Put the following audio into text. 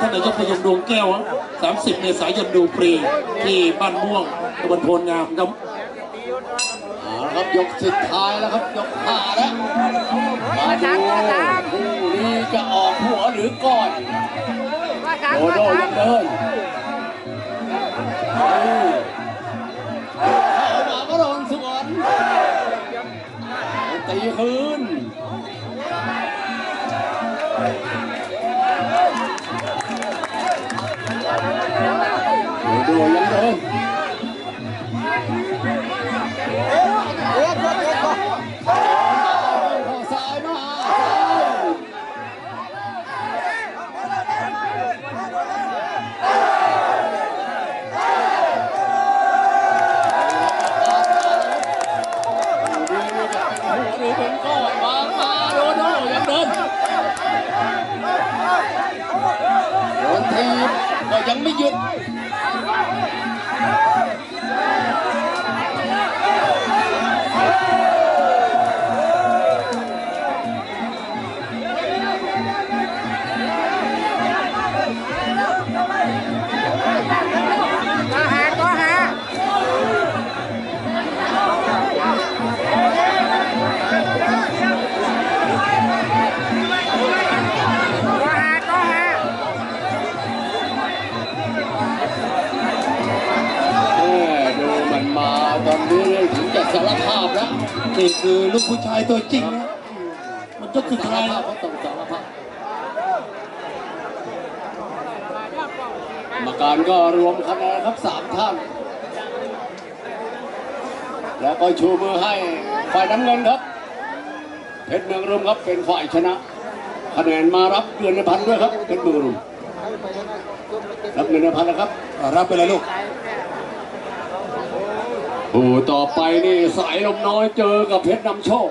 ท่านนายกพยงดวงแก้ว 30 เมษายนดูฟรีที่บ้านม่วงตำบลโพนงามครับเอาละครับยกสุดท้ายแล้วครับยกห้าแล้วมาดูคู่นี้จะออกหัวหรือก้อนโดโดยังเดินเอามาก็โดนสวนตีคืน โดโดยังเดินารภาพแล้วนี่คือลูกผู้ชายตัวจริงนะ มันยกสุดสารท้ายภาพก็ต้องสารภาพกรรมการก็รวมคะแนนครับสามท่าน แล้วก็ชูมือให้ฝ่ายน้ำเงินครับ เพชรเมืองรุมครับเป็นฝ่ายชนะคะแนนมารับเงินในพันด้วยครับเพชรเมืองรุมรับเงินในพันนะครับ อ่ารับไปเลยลูก คู่ต่อไปนี่สายลมน้อยเจอกับเพชรนำโชค